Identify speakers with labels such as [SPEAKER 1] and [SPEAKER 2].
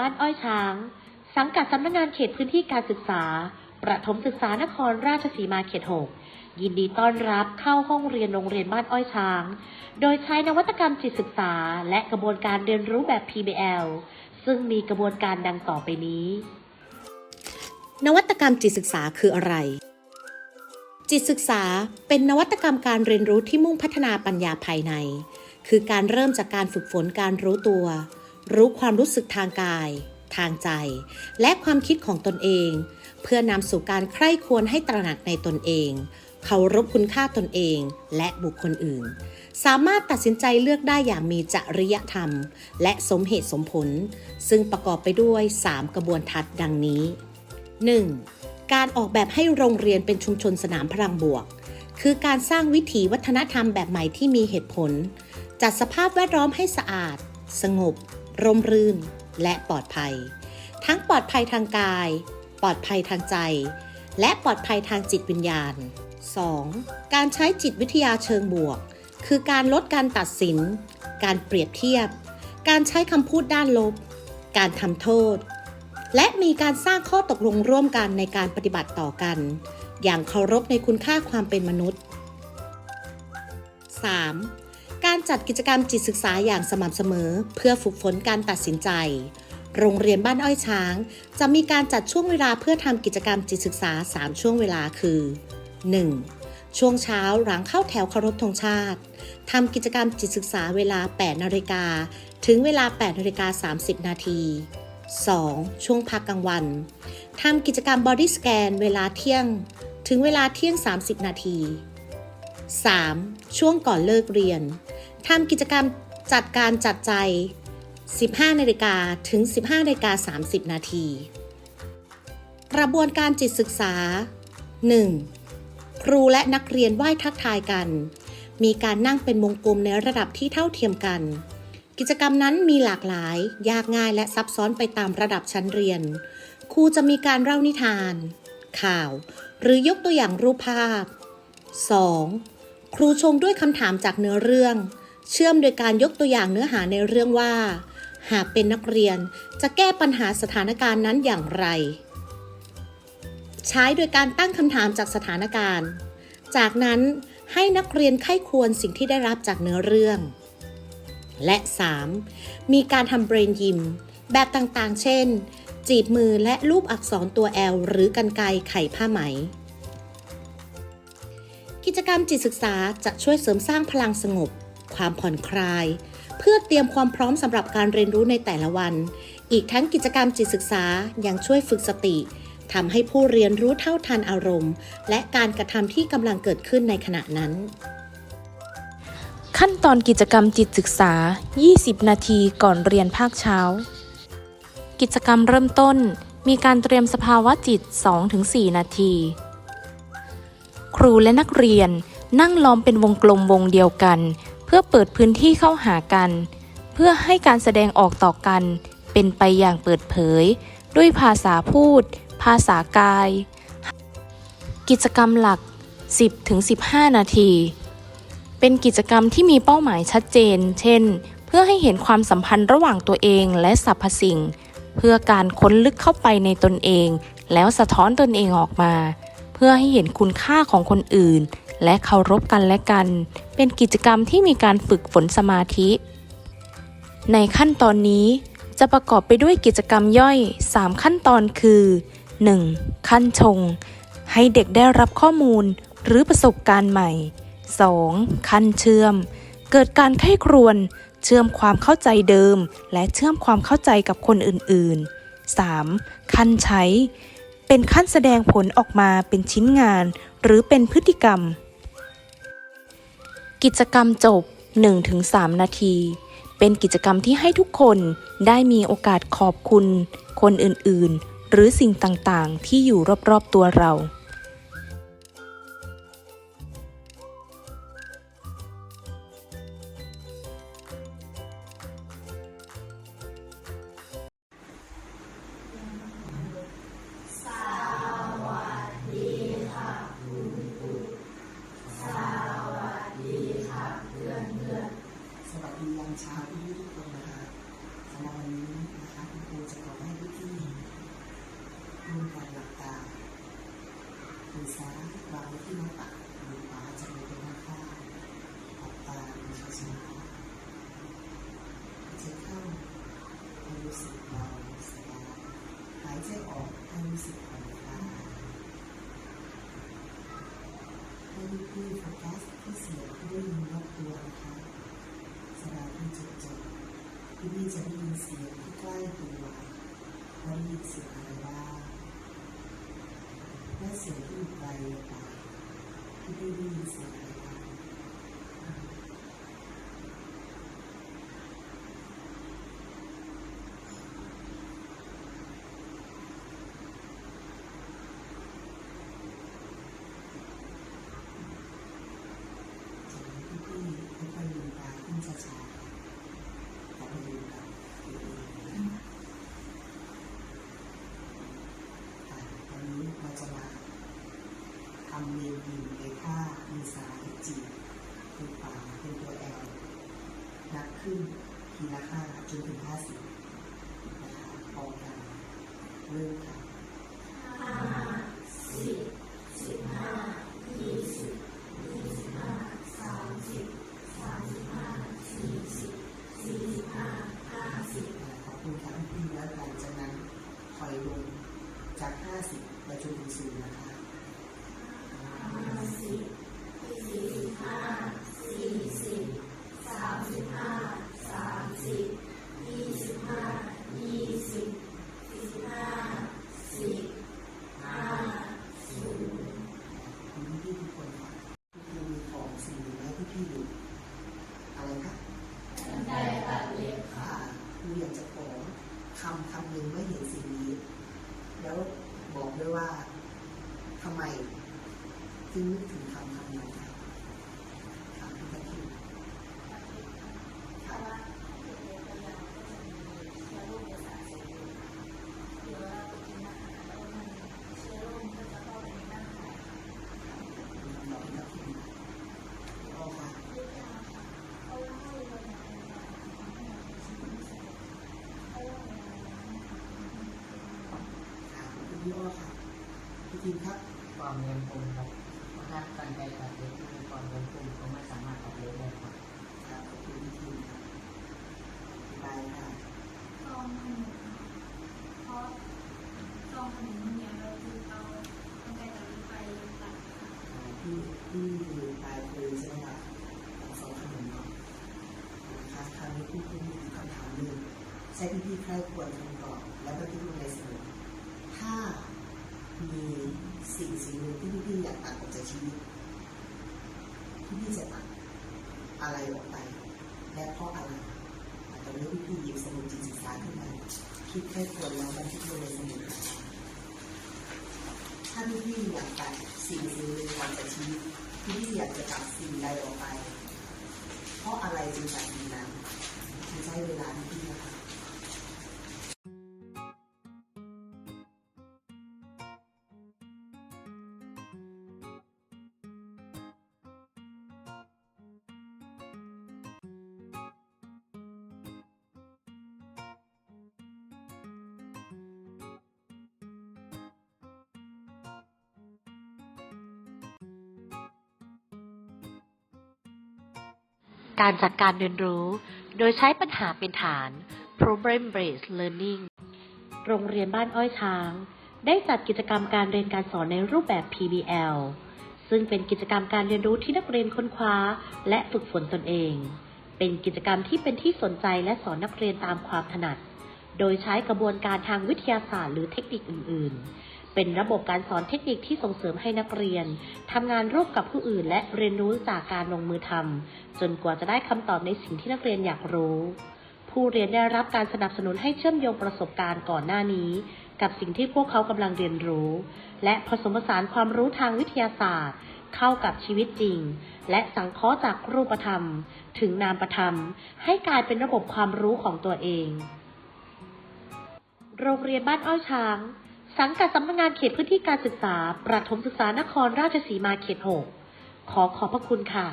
[SPEAKER 1] บ้านอ้อยช้าง สังกัดสำนักงานเขตพื้นที่การศึกษา ประถมศึกษานครราชสีมาเขตหกยินดีต้อนรับเข้าห้องเรียนโรงเรียนบ้านอ้อยช้าง โดยใช้นวัตกรรมจิตศึกษา และกระบวนการเรียนรู้แบบ PBL ซึ่งมีกระบวนการดังต่อไปนี้
[SPEAKER 2] นวัตกรรมจิตศึกษาคืออะไร จิตศึกษาเป็นนวัตกรรมการเรียนรู้ที่มุ่งพัฒนาปัญญาภายใน คือการเริ่มจากการฝึกฝนการรู้ตัว รู้ความรู้สึกทางกาย ทางใจ และความคิดของตนเอง เพื่อนำสู่การใคร่ควรให้ตระหนักในตนเองเคารพคุณค่าตนเองและบุคคลอื่น สามารถตัดสินใจเลือกได้อย่างมีจริยธรรม และสมเหตุสมผล ซึ่งประกอบไปด้วย 3 กระบวนทัศน์ดังนี้ 1. การออกแบบให้โรงเรียนเป็นชุมชนสนามพลังบวก คือการสร้างวิถีวัฒนธรรมแบบใหม่ที่มีเหตุผล จัดสภาพแวดล้อมให้สะอาด สงบ ร่มรื่น และปลอดภัย ทั้งปลอดภัยทางกาย ปลอดภัยทางใจ และปลอดภัยทางจิตวิญญาณ 2. การใช้จิตวิทยาเชิงบวก คือการลดการตัดสิน การเปรียบเทียบ การใช้คำพูดด้านลบ การทำโทษ และมีการสร้างข้อตกลงร่วมกันในการปฏิบัติต่อกัน อย่างเคารพในคุณค่าความเป็นมนุษย์ 3. การจัดกิจกรรมจิตศึกษาอย่างสม่ำเสมอ เพื่อฝึกฝนการตัดสินใจ โรงเรียนบ้านอ้อยช้าง จะมีการจัดช่วงเวลาเพื่อทำกิจกรรมจิตศึกษา 3 ช่วงเวลาคือ 1. ช่วงเช้าหลังเข้าแถวเคารพธงชาติทำกิจกรรมจิตศึกษาเวลา 8 นาฬิกา ถึงเวลา 8 นาฬิกา 30 นาที 2. ช่วงพักกลางวันทำกิจกรรมบอดี้สแกนเวลาเที่ยง ถึงเวลาเที่ยง 30 นาที 3. ช่วงก่อนเลิกเรียน ทำกิจกรรมจัดการจัดใจ 15นาฬิกาถึง 15นาฬิกา30 นาที กระบวนการจิตศึกษา 1. ครูและนักเรียนไหว้ทักทายกัน มีการนั่งเป็นวงกลมในระดับที่เท่าเทียมกัน กิจกรรมนั้นมีหลากหลาย ยากง่ายและซับซ้อนไปตามระดับชั้นเรียน ครูจะมีการเล่านิทาน ข่าว หรือยกตัวอย่างรูปภาพ 2. ครูชงด้วยคำถามจากเนื้อเรื่อง เชื่อมโดยการยกตัวอย่างเนื้อหาในเรื่องว่า หากเป็นนักเรียนจะแก้ปัญหาสถานการณ์นั้นอย่างไร ใช้โดยการตั้งคำถามจากสถานการณ์ จากนั้นให้นักเรียนไข้ควรสิ่งที่ได้รับจากเนื้อเรื่อง และ 3. มีการทำเบรนยิม แบบต่างๆ เช่น จีบมือและรูปอักษรตัว L หรือกันไกไขผ้าไหม กิจกรรมจิตศึกษาจะช่วยเสริมสร้างพลังสงบ ความผ่อนคลาย เพื่อเตรียมความพร้อมสำหรับการเรียนรู้ในแต่ละวัน อีกทั้งกิจกรรมจิตศึกษายังช่วยฝึกสติทำให้ผู้เรียนรู้เท่าทันอารมณ์ และการกระทำที่กำลังเกิดขึ้นในขณะนั้น
[SPEAKER 3] ขั้นตอนกิจกรรมจิตศึกษา 20 นาทีก่อนเรียนภาคเช้า กิจกรรมเริ่มต้นมีการเตรียมสภาวะจิต 2-4 นาที ครูและนักเรียนนั่งล้อมเป็นวงกลมวงเดียวกัน พื่อเปิดพื้นที่เข้าหากัน เพื่อให้การแสดงออกต่อกัน เป็นไปอย่างเปิดเผย ด้วยภาษาพูด ภาษากาย กิจกรรมหลัก 10-15 นาที เป็นกิจกรรมที่มีเป้าหมายชัดเจน เช่น เพื่อให้เห็นความสัมพันธ์ระหว่างตัวเองและสรรพสิ่ง เพื่อการค้นลึกเข้าไปในตนเอง แล้วสะท้อนตนเองออกมา เพื่อให้เห็นคุณค่าของคนอื่น และเคารพกันและกัน เป็นกิจกรรมที่มีการฝึกฝนสมาธิ ในขั้นตอนนี้จะประกอบไปด้วยกิจกรรมย่อย 3 ขั้นตอนคือ 1. ขั้นชง ให้เด็กได้รับข้อมูลหรือประสบการณ์ใหม่ 2. ขั้นเชื่อม เกิดการไข้ครวน เชื่อมความเข้าใจเดิม และเชื่อมความเข้าใจกับคนอื่น ๆ 3. ขั้นใช้ เป็นขั้นแสดงผลออกมาเป็นชิ้นงาน หรือเป็นพฤติกรรม กิจกรรมจบ 1-3 นาที เป็นกิจกรรมที่ให้ทุกคนได้มีโอกาสขอบคุณ คนอื่นๆ หรือสิ่งต่างๆ ที่อยู่รอบๆตัวเรา
[SPEAKER 4] ใจออกให้รู้สึกผ่อนคลายให้พี่โฟกัสที่เสียงที่ได้ยินรอบตัวนะคะสบายที่จดจ่อพี่จะได้ยินเสียงที่ใกล้ตัวว่าได้ยินเสียงอะไรบ้างและเสียงที่อยู่ไกลออกไปที่ได้ยินเสียงอะไรบ้างจากนั้นพี่ๆค่อยๆลืมตาขึ้นช้าๆแต่ไม่ลืมตาตัวเองนะค่ะวันนี้เราจะมา ทำเมนดีในท่ามีสายจีบคือป่าเป็นตัวแอลนับขึ้น ทีละห้าจนถึงห้าสิบนะคะพร้อมกันเริ่มค่ะขอบคุณค่ะพี่แล้วหลังจากนั้นถอยลงจากห้าสิบไปจนถึงศูนย์นะคะ คุณพี่ทุกคนค่ะพี่มีของสิ่งหนึ่งให้พี่พี่ดูอะไรคะได้ตัดเล็บค่ะคืออยากจะขอคำคำหนึ่งไม่เห็นสิ่งนี้ แล้วบอกด้วยว่าทำไมจึงนึกถึงคำคำนั้นค่ะคำที่พี่คิดค่ะน้องทัพทิมพ่อค่ะค่ะคุณ พี่อ้อค่ะพี่ทีมครับ
[SPEAKER 5] ความเรียนภูมิครับถ้าการใจตัดเล็บที่มีความเรียนภูมิก็ไม่สามารถตัดเล็บได้ครับ
[SPEAKER 4] ครับขอบคุณพี่ทีมครับบายค่ะ
[SPEAKER 6] ซองขนมเพราะซองขนมเนี่ยเราคือเอาตั้งแต่ตอนนี้ไปตัดค่ะ
[SPEAKER 4] ที่ที่อยู่ปลายปืนใช่ไหมครับสองขนมเนาะนะคะคราวนี้พี่พี่มีคำถามหนึ่งใช้พี่พี่ใครควรคำตอบแล้วก็ที่ลงในสมุดถ้ามี สิ่งสิ่งหนึ่งที่พี่พี่อยากตัดออกจากชีวิตพี่พี่จะตัดอะไรออกไป และเพราะอะไรอะตอนนี้พี่พี่หยิบสมุดจิตศึกษาขึ้นมาคิดแค่ควรแล้วบันทึกลงในสมุดถ้าพี่พี่อยากตัดสิ่งสิ่งหนึ่งออกจากชีวิตพี่พี่อยากจะตัดสิ่งใดออกไป เพราะอะไรจึงตัดสิ่งนั้นใช้เวลาพี่พี่นะคะ
[SPEAKER 1] การจัดการเรียนรู้ โดยใช้ปัญหาเป็นฐาน problem based learning โรงเรียนบ้านอ้อยช้าง ได้จัดกิจกรรมการเรียนการสอนในรูปแบบ PBL ซึ่งเป็นกิจกรรมการเรียนรู้ที่นักเรียนค้นคว้า และฝึกฝนตนเอง เป็นกิจกรรมที่เป็นที่สนใจและสอนนักเรียนตามความถนัด โดยใช้กระบวนการทางวิทยาศาสตร์หรือเทคนิคอื่น ๆ เป็นระบบการสอนเทคนิคที่ส่งเสริมให้นักเรียนทำงานร่วมกับผู้อื่น และเรียนรู้จากการลงมือทำจนกว่าจะได้คำตอบในสิ่งที่นักเรียนอยากรู้ ผู้เรียนได้รับการสนับสนุนให้เชื่อมโยงประสบการณ์ก่อนหน้านี้ กับสิ่งที่พวกเขากำลังเรียนรู้ และผสมผสานความรู้ทางวิทยาศาสตร์ เข้ากับชีวิตจริง และสังเคราะห์จากรูปธรรม ถึงนามธรรม ให้กลายเป็นระบบความรู้ของตัวเอง โรงเรียนบ้านอ้อยช้าง สังกัดสำนักงานเขตพื้นที่การศึกษา ประถมศึกษานครราชสีมาเขต6ขอขอบพระคุณค่ะ